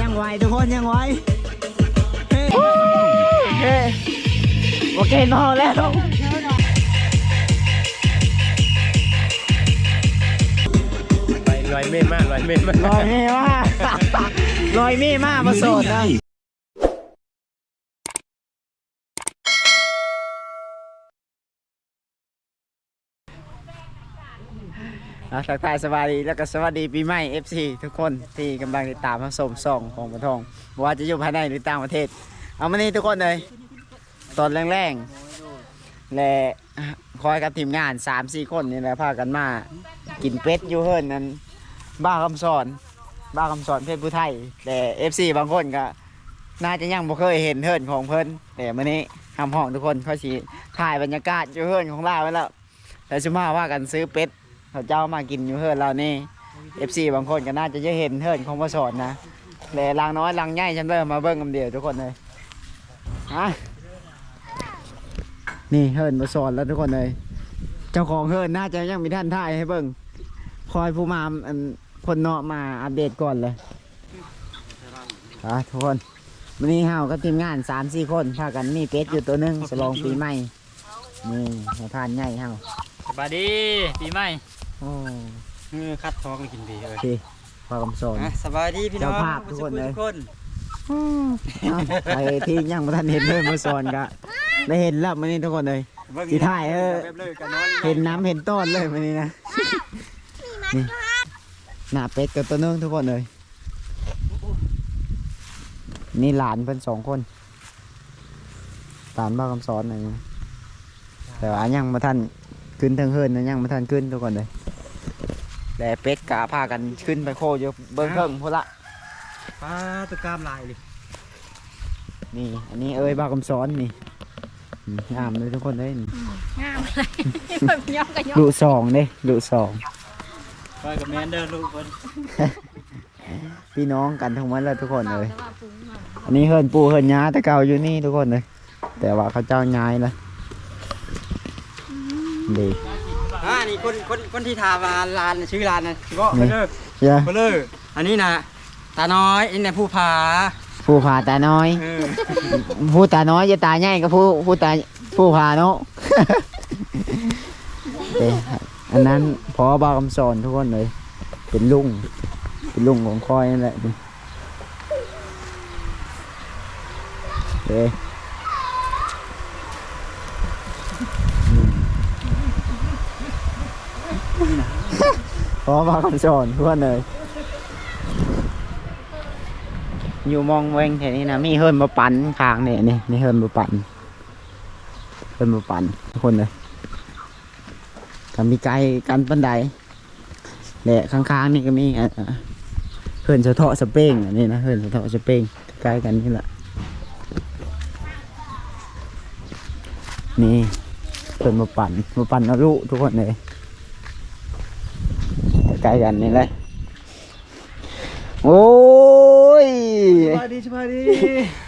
ยังไหวทุกคนยังไหวเฮ้เฮ้โอเคนอนแล้วลอยเม่นมากลอยเม่นมากลอยเม่มากลอยเม่มากมาโสดนะ อะทักทายสวัสดีแล้วก็สวัสดีปีใหม่ FC ทุกคนที่กำลังติดตามมาชมส่องของปะทองบ่ว่าจะอยู่ภายในหรือต่างประเทศ เอามานี่ทุกคนเลยตอนแรงๆและคอยกับทีมงาน 3-4 คนนี่แหละพากันมากินเป็ดอยู่เฮิรนนั้น บ้าคำสอน บ้าคำสอนเพชรผู้ไทย แต่ FC บางคนก็น่าจะยังบ่เคยเห็นเฮิรนของเพิ่นแต่มื้อนี้ทำห้องทุกคนเขาสิถ่ายบรรยากาศอยู่เฮิรนของเราไว้แล้วแต่ชุมาว่ากันซื้อเป็ด เขาเจ้ามากินอยู่เฮิร์นเรานี่ FC บางคนก็น่าจะจะเห็นเฮิร์นของพ่อสอนนะแต่ลางน้อยลางใหญ่ฉันเริ่มมาเบิ่งกันเดียวทุกคนเลยฮะนี่เฮิร์นพ่อสอนแล้วทุกคนเลย เจ้าของเฮิร์นน่าจะยังมีท่านถ่ายให้เบิ่งคอยผู้มาคนเนาะมาอัปเดตก่อนเลยอะทุกคนวันนี้เฮาก็ทีมงานสามสี่คนพากันมีเป็ดอยู่ตัวหนึงฉลองปีใหม่นี่ให้ทานใหญ่เฮาสบายดีปีใหม่ โอ้เออคัดท้องกินดีเลโอยเคพอคำสอน อะสบายดีพี่น้องเจ้าภาพทุกคนเลย ทุกคนเอ้าใครที่ยังไม่ทันเห็นเลยมาสอนก็ได้เห็นแล้วมันนี้ทุกคนเลยสิถ่ายเออ แบบเลยกันนอนเห็นน้ำเห็นต้นเลยมันนี้นะนี่หน้าเป็ดกับตัวหนึงทุกคนเลย นี่หลานเป็นสองคนหลานบ้าคำสอนอะไรนะแต่ว่ายังมาทันขึ้นทางเฮิรนนะยังมาทันขึ้นทุกคนเลย แต่เป็ดกะพากันขึ้นไปโคอยู่เบิ้งเพิ่งพนละปลาตัวกล้ามลายเลยนี่ อันนี้เอ้ยบ้าคำสอนนี่อืมงามเลยทุกคนเลยนี่ ngam này mà nhóc cái nhóc ดุสองเด้ดุสองไปกับแมนเดอร์ลูกคนพี่น้องกันทั้งหมดเลยทุกคนเลย อันนี้เฮิรนปูเฮิรนย้าแต่เก่าอยู่นี่ทุกคนเลย แต่ว่าเขาเจ้าย้ายแล้วดีอ่านี่ คนคนคนที่ทามาลานน่ะชื่อลานนะก็นี่เลิกเจ้าเลิกอันนี้นะตาน้อยอันนี้ผู้ผาผู้ผ่าตาน้อยเออผู้ตาน้อยจะตาใหญ่กับผู้ผู้ตาผู้ผ่าเนาะเอ้ยอันนั้นพอบาคำสอนทุกคนเลย เป็นลุงเป็นลุงของคอยนั่นแหละนี่เอ้ยพอบาคำสอนทุกคนเลย อยู่มองเวงแถวนี้นะมีเฮิรนมาปั่น ข้างเนี่ยนี่นี่เฮิรนมาปั่นเฮิรนมาปั่นทุกคนเลยก็มีไกลกันปันไดและข้างๆนี่ก็มีอะเฮิร์นสะเทาะสเป้งนนี้นะเฮิร์นสะเทาะสเป้งใกล้กันนี่แหละนี่เฮิรนมาปั่นมาปั่นเอาลูกทุกคนเลย ใกล้กันนี่เลยโอ้ย สบายดีสบายดี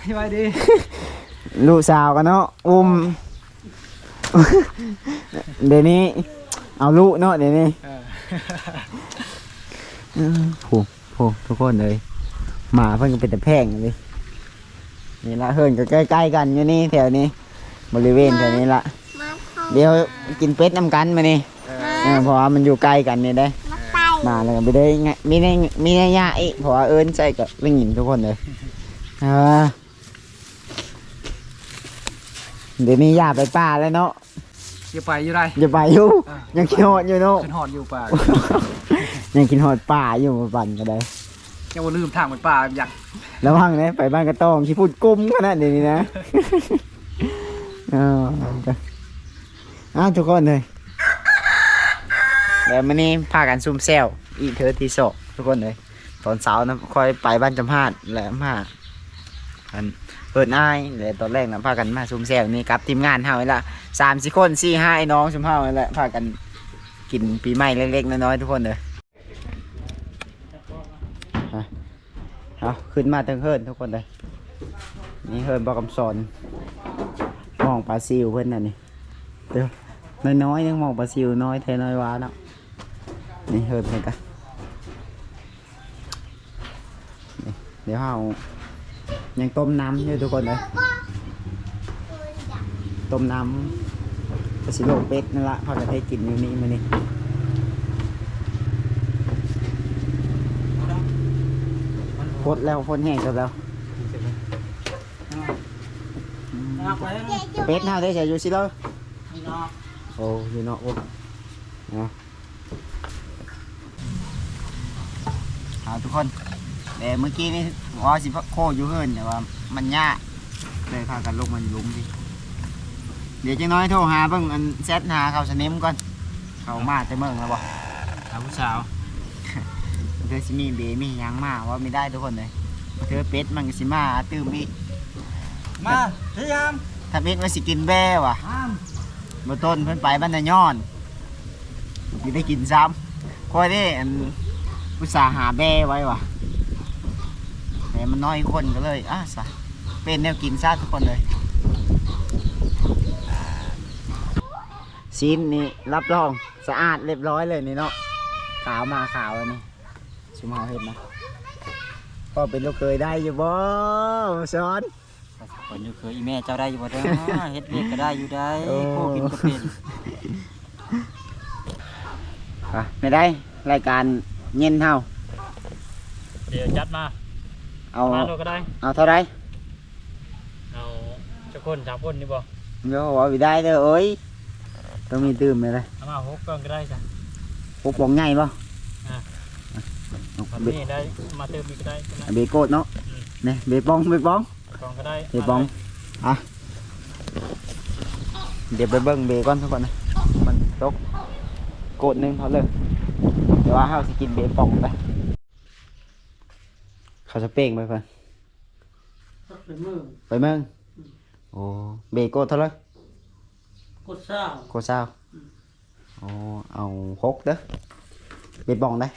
สบายดีลูกสาวกันเนาะ อุ้ม เดี๋ยวนี้ เอาลูกเนาะเดี๋ยวนี้เออโอ้โหทุกคนเลยหมาเพิ่นก็เป็นแต่แพงเลยนี่ละเฮิรนก็ใกล้ๆกันอยู่นี่แถวนี้ บริเวณแถวนี้ละเดี๋ยวกินเป็ดน้ำกันมานี่เออเพราะว่ามันอยู่ใกล้กันนี่ได้ มาแล้วก็ไปได้ไงมีได้มีได้ยาอีกเพราะว่าเอิญใส่กับวิ่งหญิงทุกคนเลยเออเดี๋ยวนี้ยาไปป่าแล้วเนาะอย่าไปอยู่ไรอย่าไปอยู่ยังกินหอดอยู่เนาะขึ้นหอดอยู่ป่ายังกินหอดป่าอยู่มาปั่นก็ได้ยังว่าลืมทางเหมือนป่าอยากระวังนะไปบ้านกระตองที่พูดกุ้มขนาดนี้นะเอออ้าวทุกคนเลยแล้วมันนี้พากันซุ่มแซว อีเธอที่โซทุกคนเลยตอนเช้านะค่อยไปบ้านจำพาดแหละมาอันเปิดอ้ายแล้วตอนแรกนะพากันมาซุ่มแซวนี่ครับทีมงานเฮาละสามสี่คนสี่ห้าไอ้น้องชุมเฮานี่แหละพากันกินปีใหม่เล็กๆน้อยๆทุกคนเลยเอาขึ้นมาเทิงเฮิร์นทุกคนเลยนี่เฮิร์นบอกคำสอนมองปลาซิวเพื่อนน่ะนี่เดี๋ยวน้อยๆยังมองปลาซิวน้อยแท้น้อยวาเนาะ นี่เฮิร์นเพิ่นกันเดี๋ยวเรายังต้มน้ำอยู่ทุกคนเลยต้มน้ำกระสิโลเป็ดนั่นละพอจะได้กินอยู่นี่มานี่พดแล้วพดแห้งแล้วเป็ดเฮาได้ใส่อยู่สิเลยโอ้ยู่เนาะโอ้เนาะเอาทุกคน แต่เมื่อกี้นี่ว่าสิโคอยู่เฮิรนแต่ว่า มันยากเลยพากันลงมันหลุมดิเดี๋ยวจังน้อยโทรหาเบิ่งอันแซดหาเขาสนิมก่อนเขามาแต่เมืองแล้วบ่สาวผู้สาวเธอสิมีเบมีหยังมาว่าไม่ได้ทุกคนเลยเธอเป็ดมันก็สิมาตื้มอีกมาพยายามถ้าเป็ดมันสิกินแบ่ว่ะห้ามบ่ต้นเพิ่นไปบ้านนาย้อนสิได้กินซ้ำคอยได้อันอุตส่าห์หาแบ่ไว้ว่ะแต่ มันน้อยคนก็เลยอะซะเป็นแนวกินซะทุกคนเลยซีนนี่รับรองสะอาดเรียบร้อยเลยนี่เนาะขาวมาขาวอันนี้ชุมเฮาเห็นนะพ่อเป็นลูกเคยได้อยู่บ่สอนคนอยู่เคยอีแม่เจ้าได้อยู่บ่เด้อเฮ็ดเวียกก็ได้อยู่ได้โอ้โคกินก็เป็นอะไม่ได้รายการเย็นเฮาเดี๋ยวจัดมา เอามาโลก็ได้เอาเท่าไรเอาจะคนสามคนนี่บ่โยว่าวิได้เด้อเอ้ยต้องมีตื่มเลยเลยเอามาหกกล่องก็ได้จ้ะพวกปองใหญ่ป่ะอะเอาตอนเบนี้ได้มาเติมอีกก็ได้ก็ได้เบโกดเนาะเนี่ยเบปองเบปองกล่องก็ได้เบปองอะเดี๋ยวไปเบิ้งเบก่อนทุกคนนะมันตกโกดหนึงเท่าเลยเดี๋ยวว่าเราสิกินเบปองไป เขาจะเป้งไปเพื่อนเป็นมือไปเมืองโอ้เบโกดเท่าไหรกดเศร้าโกดซาวโอ้เอาหกเด้อเบปองได้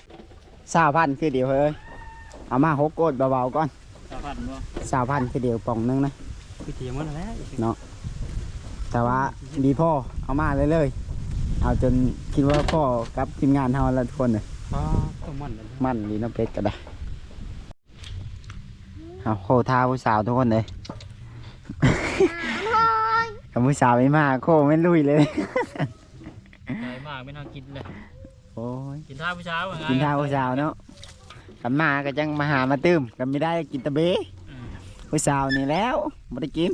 สาวพันคือเดียวเฮ้ยเอามาหกโกดเบาๆก่อนสามพันบ่สาวพันคือเดียวปองหนึงนะคือเถียงมันแล้วแต่ว่าดีพ่อเอามาเลยเลยๆเอาจนคิดว่าพ่อกับทีมงานเฮาแล้วทุกคนเลยอ๋อต้องมันเลยมั่นดีน้ำเพชรก็ได้ เอาโคท้าผู้สาวทุกคนเลยกับผู้สาวไม่มาโคไม่ลุยเลย ใหญ่มากไม่น่ากินเลย โอ้ย กินท่าผู้เช้าว่าไงกินท้าผู้สาวเนาะกันมาก็จังมาหามาตื้มกันไม่ได้กินตะเบอืมผู้สาวนี่แล้วไม่ได้กิน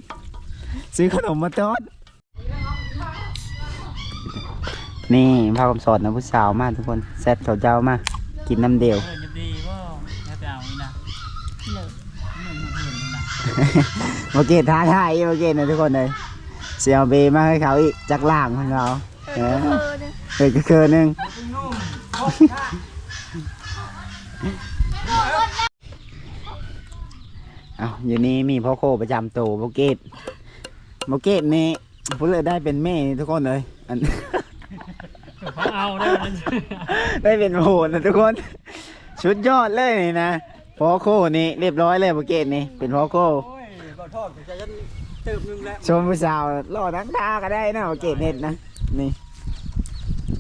ซื้อขนมมาต้อนนี่พาคำสอนนะผู้สาวมาทุกคนแซดเขาเจ้ามา กินน้ำเดียว เออจะดีว่าแล้วไปเอานี่นะเหลือหนึ่งหมื่นนี่นะ โอเคท้าทายโอเคนะทุกคนเลยเสียวเบมาให้เขาอีกจากล่างของเราเออเออเนี่ยเฮ้ยก็คือหนึ่งเอาอยู่นี่มีพ่อโคประจำตัวโบเกตโบเกตนี่พูดเลยได้เป็นแม่ทุกคนเลยอันเขาเอาได้มันได้เป็นโหดนะทุกคน ชุดยอดเลยนี่นะ พ่อโคนี่เรียบร้อยเลยโบเกตนี่เป็นพ่อโคโอ้ยบ่ทอดใจยันเติมนึงแล้วชมผู้สาวรอทั้งตาก็ได้นะโบเกตเน็ตนะนี่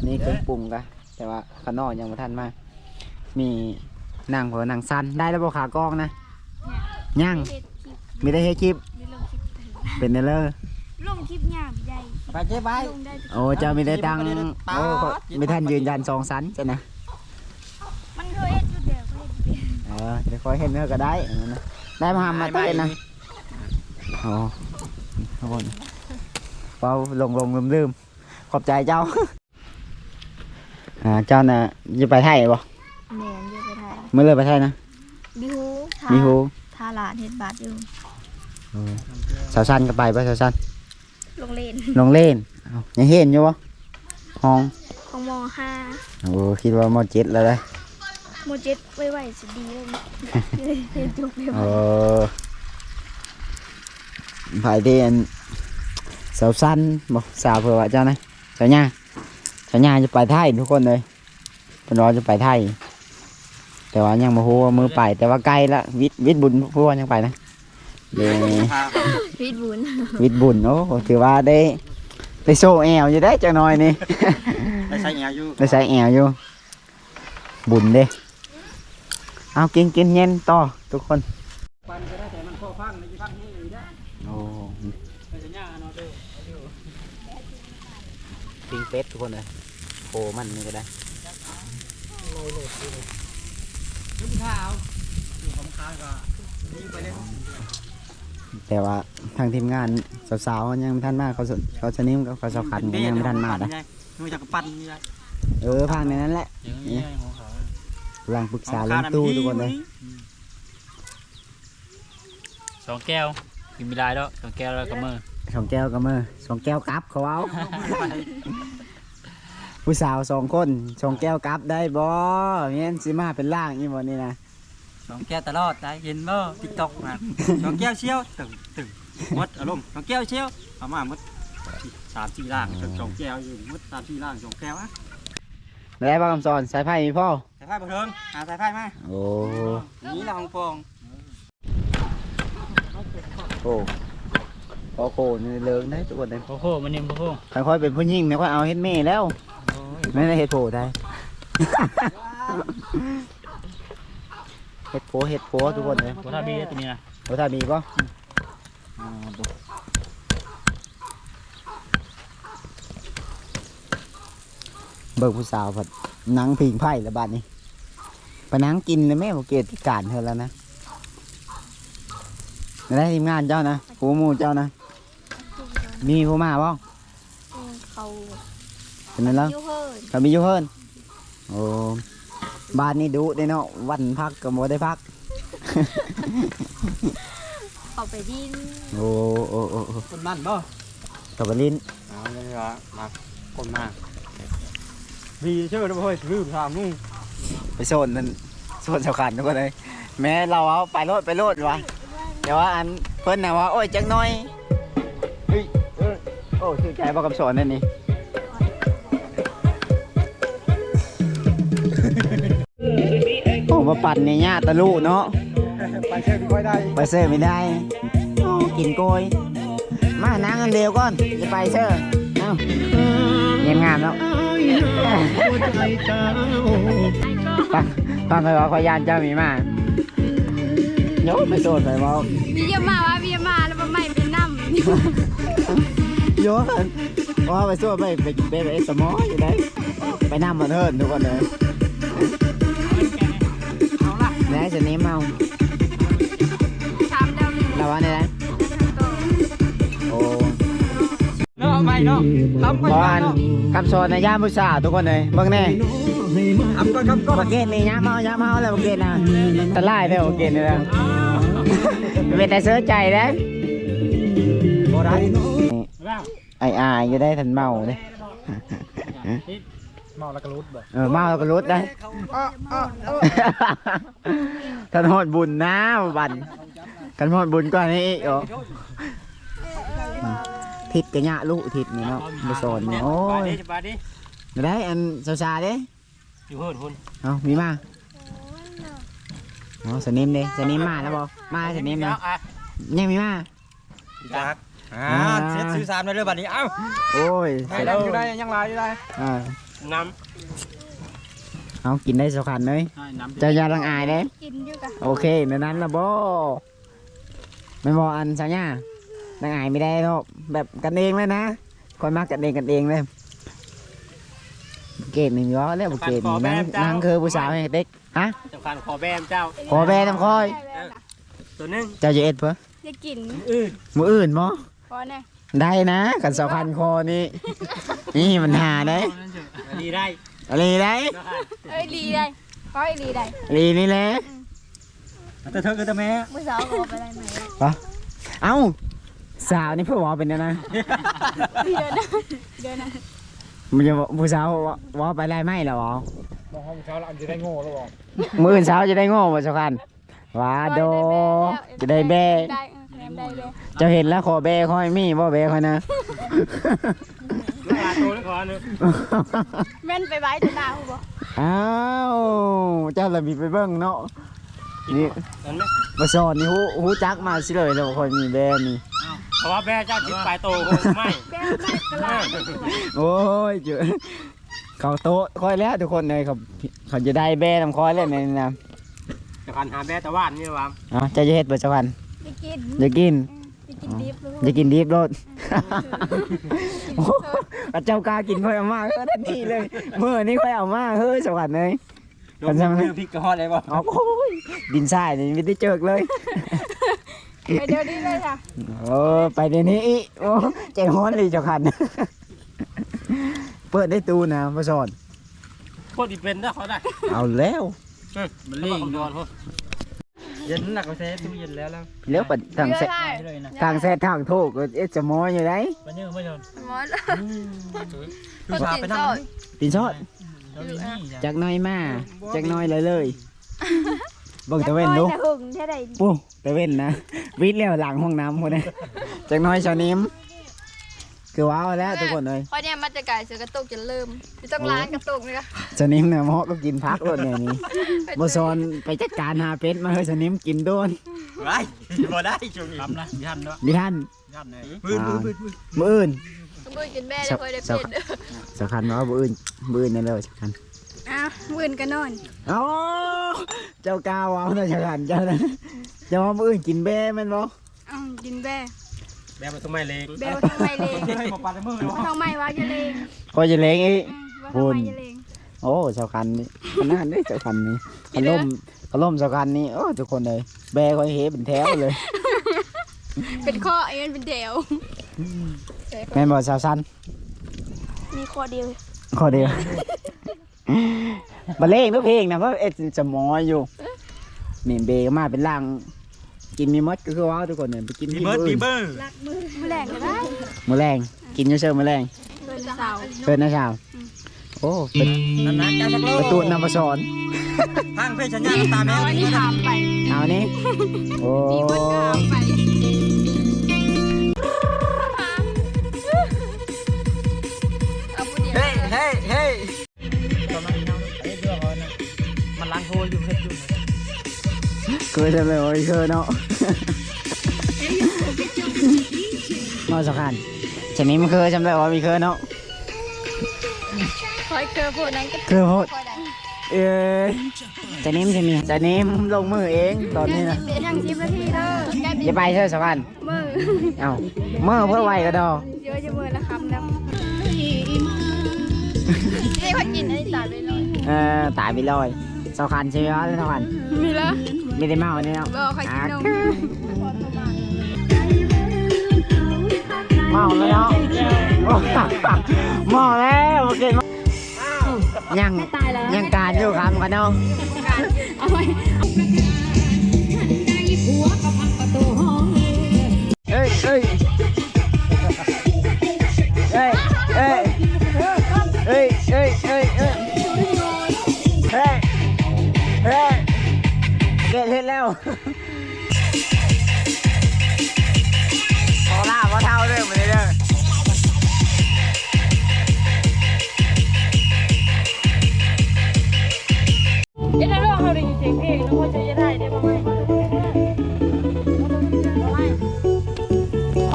นี่เครื่องปรุงกะแต่ว่าข้างนอกยังไม่ทันมา มีนางเผอนางสั้นได้แล้วบ่ขากล้องนะย่างเฮ็ดคลิปมีได้ให้คลิปมีลงคลิปเถอะเป็นเนลเลอร์ลงคลิปงามใหญ่ไปเจ๊ไปลงได้ทุกโอ้เจ้าไม่ได้ตังค์คลิปมันก็ได้ตังค์โอ้ขอไม่ทันยืนยันสองสันจ้ะนะ มันเคยเฮ็ดอยู่เดียวเคยเฮ็ด อยู่เดียวเออเดี๋ยวคอยเห็นเนื้อก็ได้อันนั้นนะได้มาหามาเต้นนะโอ้ทุกคนเบาลงลงลืมลืมขอบใจเจ้า อ่าเจ้าน่ะจะไปไทยบ่แม่นอยู่ไปไทยเมื่อเลยไปไทยนะบิฮูทามีฮูทาหลานเฮ็ดบาทอยู่สาวสั้นก็ไปป่ะสาวสั้นโรงเรียนลงเล่นเอายังเห็นอยู่บ่ห้องของมห้าโอ้คิดว่ามอเจ็ดแล้วเลย โมเจ็ดไว้ๆสิดีเลยเฮ็ดจบเลยเออภายเดียนสาวสั้นบ่สาวเผื่อว่าเจ้านะสาวย่าสาวย่าจะไปไทยทุกคนเลยเป็นรอจะไปไทย แต่ว่ายังมาฮู้ว่ามือไป แต่ว่าใกล้ละวิทย์วิทย์บุญพูดว่ายังไปนะเดพีดบุญวิทย์บุญโอ้ถือว่าได้ได้โซ่แอวอยู่ได้จังหน่อยนี่ไปใส่แอวอยู่ได้ใส่แอวอยู่บุญเด้ เอากินกินเย็นต่อทุกคนปันก็ได้แต่มันพอฟังในที่ฟังนี่อยู่ได้โอ้ไปจะย่างเนาะเด้อปิ้งเป็ดทุกคนเลยโผมันนี่ก็ได้ลูกข้าวอยู่ของข้าวก็ยิงไปเลยแต่ว่าทางทีมงานสาวๆยังไม่ทันมากเขาสเขาสนิมกับเขาสาวขันก็ยังไม่ทันมานะดูจากปั้นนี่ได้เออพังในนั้นแหละ กำลังปรึกษาเรื่องตู้ทุกคนเลยสองแก้วกินไม่ได้แล้วสองแก้วแล้วก็มือสองแก้วก็มือสองแก้วกลับเขาเอาผู้สาวสองคนสองแก้วกลับได้บ่เงี้ยสิมาเป็นล่างนี่บ่นี่นะสองแก้วตลอดได้เห็นบ่ติ๊กต็อกมาสองแก้วเชี่ยวตึงตึงมดอารมณ์สองแก้วเชี่ยวเอามามดสามสี่ล่างสองแก้วอยู่มดสามสี่ล่างสองแก้วอะ ได้บ่คำสอนสายไพ่มีพ่อสายไฟบ่เทิงหาสายไฟมาโอ้นี่ละของปองโหโอ้โหนี่เลิงได้ทุกคนเลยโอ้โหมันนิ่มโอ้โหค่อยๆเป็นผู้หญิงไม่ค่อยเอาเฮ็ดเม่แล้วไม่ได้เฮ็ดโผได้เฮ็ดโผเฮ็ดโผทุกคนเลยวัฒบีตัวนี้นะโอ้ถ้ามีป่ะ บิกผู้สาวผัดหนังพิงไผ่ละบาดนี้ไปหนังกินเลยแม่บอกเกตการเธอแล้วนะได้ทีมงานเจ้านะผู้หมูเจ้านะ มีผู้มาบ้างเขาเป็นนั่นแล้วยุ่เฮินเขามีอยู่เพิ่นโอ้บ้านนี้ดุได้เนาะวันพักก็บ่ได้พักเขาไปดินโอ้โอ้โอ้โอ้คนมันบ่กับลิ้นเอาเลยว่ามาคนมา วีเชื่อนะเฮ้ยลืมถามนู่นไปโซนนั่นโซนสำคัญทุกคนเลยแม้เราเอาไปโลดไปโลดวะแต่ว่าอันเพิ่นน่ะว่าโอ้ยจังน้อยเฮ้ยเออโอ้ชื่อใจบ่กับสอนนั่นนี่โอ้มาปั่นในหญ้าตะลุเนาะไปเชื่อไม่ค่อยได้ไปเซอร์ไม่ได้โอ้กินโกยมานั่งกันเร็วก่อนจะไปเซอร์เอ้าเงียบงามแล้ว ฟังฟังเคยว่าขอยานเจ้ามีมาโยมไปโดดไปว่ามีเยอะมากว่ามีเยอะมากแล้วมาใหม่เป็นน้ำโยมว่าไปสู้ไปไปไปไปสมออยู่ไหนไปนั่งมาเถินทุกคนเลยแล้วจะนี้เมา เนาะไม่เนาะทำก่อนบอลกับโซนในย่ามผู้สาวทุกคนเลยเบิ่งแน่ทำก่อนทำก่อนบักเกตนี่ย่าเมาย่าเมาแล้วบักเกตนะตะไลเด้อบักเกตนี่แล้วเป็นแต่เสื้อใจแล้วบ่ได้ว้าวไอ้อายอยู่ได้ทันเมาเลยเมาแล้วก็รุดบ่เออเมาแล้วก็รุดได้ทันโหดบุญนะบันกันโหดบุญก่อนนี่อีก เหรอทิศกระยะลูกทิศนี่เนาะมาสอนนี่โอ้ยสบายดิได้อันสาวๆเด้อยู่เพิ่นคุณเอามีมาอ๋อสนิมเด้สนิมมาแล้วบอมาสนิมนะยังมีมาจักอ่าเซ็ตซื้อสามได้เลยบัดนี้เอ้าโอ้ยได้แล้วอยู่ได้ยังลายอยู่ได้อ่าน้เอากินได้สักขันเลยน้ำจะอยาลังอายเด้กินอยู่กับโอเคในนั้นละบอไม่บออันสัญญา ลังอายไม่ได้หรอกแบบกันเองเลยนะคนมากกันเองกันเองเลยเกตหนึ่งย้อแล้วบุเกตนี่นั่งนั่งคือผู้สาวให้เด็กฮะำสำคัญขอแบมเจ้า ขอแบน้ำคอยตัวนึงเจ้าจะเอ็ดเพื่อจะกินอื่นมืออื่นมั้พอแน่ได้นะกันสองพันคอนี่นี่มันหาได้ดีได้อะไรได้เอ้ยดีได้พอไอ้ดีได้ลีนี่แหละแต่เธอคือตัวแม่เมื่อสาวก็บอกไปได้ไหมเอ้า สาวนี่เพื่อว่าเป็นนะนะเดือนนะเดือนนะมันจะผู้สาวว่าว่าไปได้ไหมเหรอมองห้องเช้าแล้วอันจะได้โง่แล้วบ่มืออื่นสาวจะได้โง่บ่สำคัญว่าโดจะได้แบ่ได้เออได้เลยเจะเห็นแล้วขอแบ่คอยมีบ่แบ่คอยนะลาตัวแล้วก่อนเลยแม่นไปไว้จะหน้าหูบ่อ้าวเจ้าละมีไปเบิ่งเนาะ นี่นั่นไหมมาสอนนี่ฮู้ฮู้จักมาสิเลยแล้วคอยมีแบ่นี่เพราะว่าแม่เจ้าจิตปลายโตคงไม่แก้วไม่กระลาโอ้ยเจอเขาโต๊ะคอยแล้วทุกคนเลยเขาเขาจะได้แบนำคอยเลยในนี้นะจะพันหาแม่ตะว่านนี่วะอ๋อจะจะเฮ็ดบ่จักวันไปกินจะกินไปกินดิบลูกจะกินดิบโลดโอ้โหพระเจ้ากล้ากินค่อยเอามาเฮ้ยทันทีเลยเมื่อนี้ค่อยเอามาเฮ้ยสวัสดีเลย ลงมือพริกกระหอดเลยบ่เอาโอ้ยดินทรายนี่ไม่ได้เจอเลย ไปเดี๋ยวนี้เลยค่ะโอ้ไปเดี๋ยวนี้อีโอ้ใจฮ้อนเลยเจ้าคัน เปิดได้ตูนะพ่อสอนโคตรดีเป็นนะเขาได้เอาแล้วมันเล่งโดนพวกเย็นหนักกว่าแซ่ตู้เย็นแล้วแล้วแล้วปัดทางแซเยอะได้เลยนะทางแซทางโทกก็เอ๊ะจะมออยู่ไหนมันยังไม่ชนหมอคือพาไปนั่งตินชอดเราอยู่นี่ จ้ะจากน้อยมาจากน้อยเลยเลยเบิ่งตะเว้นดูจะหึงแค่ใดปูตะเว้นนะวิทย์แล้วหลังห้องน้ำคนนี้จากน้อยชาวนิ้มคือว้าวแล้วทุกคนเลยเพราะเนี่ยมันจะไก่เสือกระตุกจะลืมไม่ต้องล้างกระตุกเลยค่ะชาวนิ้มเนี่ยเหมาะก็กินพักรถเนี่ยนี่บซอนไปจัดการหาเป็ดมาเฮ้ยชาวนิ้มกินโดนไว้บ่ได้ช่วงนี้ทำนะยันด้วยดิท่านยันเลยปืนปืนปืนปืนมืออื่น มือกินแม่ได้ค่อยได้เป็นสำคัญเนาะมืออื่นมืออื่นนั่นเลยสำคัญอ้าวมื่นก็นอนเอ้าเจ้ากาวเอาเนาะสำคัญเจ้านะเจ้าว่ามืออื่นกินแบ้แมันบ่อ้าวกินแบ่แบบมาทำไมเล็กแบ่ว่าทำไมเลงให้บ่ปาดมือเลยว่าทำไมวะจะเลงก็จะเล้งอีกอืมว่าทำไมจะเลงโอ้สำคัญนี่ขนาดนี้สำคัญนี่ขล่มขล่มสำคัญนี่โอ้ทุกคนเลย แบคอยเฮเป็นแถวเลย เป็นข้อเอ็นเป็นเดว แม่นบอกสาวสันมีข้อเดียวข้อเดียวมาเล่งทุกเพลงนะเพราะเอ็ดจะมออยู่นี่เบก็มาเป็นล่าง กินมีมดก็คือว้าวทุกคนเนี่ยไปกินมีที่เบิร์ดมือมีอื่นเบิร์ดมือแรงก็ได้มือแรงกินอยูเชิงมือแรงเดินเสาร์เพิ่นนะชาวโอ้เป็นนั่นนะเจ้าสักโลประตูนำมาสอนทางเพชรชัญญาตาแมเอาวอันนี้ถามไปเอานี่โอ้ มีคนก็ถามไป ฮ้ยเฮ้ยเฮ้ยตอนนั้นเนาไอ้เรื่องเขาน่ะมันล้างโคอยู่เฮ็ดอยู่เคยทำเลยโอ้ยเคยเนาะมาสำคัญชนิดมันเคยจำได้ว่ามีเคยเนาะคอยเจอพวกนั้นก็คือโหดคอยดังเออจะนิ่มจะมีจะนิ่มลงมือเองตอนนี้นะยังชิบนาทีเด้อแกอย่าไปเถอะสำคัญมือเอาเมื่อเพื่อไวก็ดอเยอะจะมือละคำแล้วนี่พ อกินอันนี้ตายไปเลยเออตายไปลอยสำคัญใช่ไหมวะสำคัญมีแล้วไม่ได้เมาเนี่ยเนาะบอกใครกินนมเมาแล้วเนาะโอ้เมาแล้วโอเคมายังยังการอยู่ครับกันเนาะเอาไว้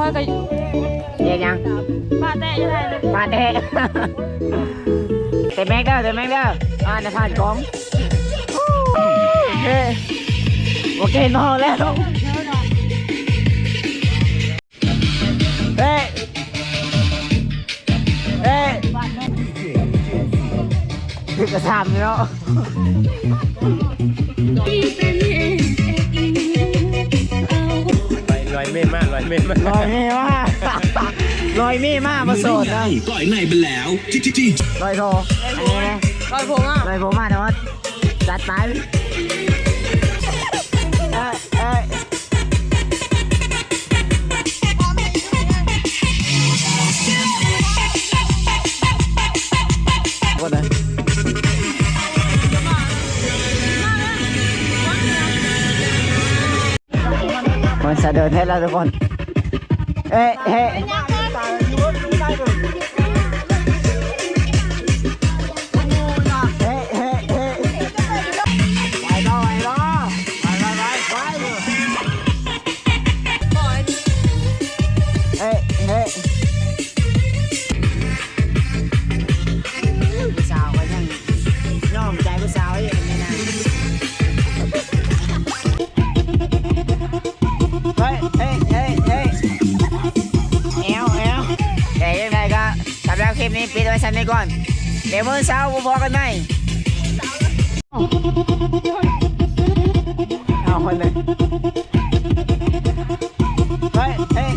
อยกับเรียกยังป้าแต่จะได้เลยผ่านเด้เต็มแม็กเด้อเต็มแม็กเด้ออ่านผ่านกองเฮ้ยโอเคนอนแล้วเฮ้ยเฮ้ยคือกระทำเนาะ เม่นมากลอยเม่นมากลอยมีมากลอยมีมากมาโสดนะปล่อยในไปแล้วที่ที่ที่ลอยโทอันนี้นะคอยผมอะลอยผมมาแต่ว่าจัดไปเอ้ยเอ้ย จะเดินให้แล้วทุกคน เอ้ยเฮ้ันไปก่อน เดี๋ยวมื้อเช้าบ่พอกันไหมเอาคนเลยเฮ้ยเฮ้ย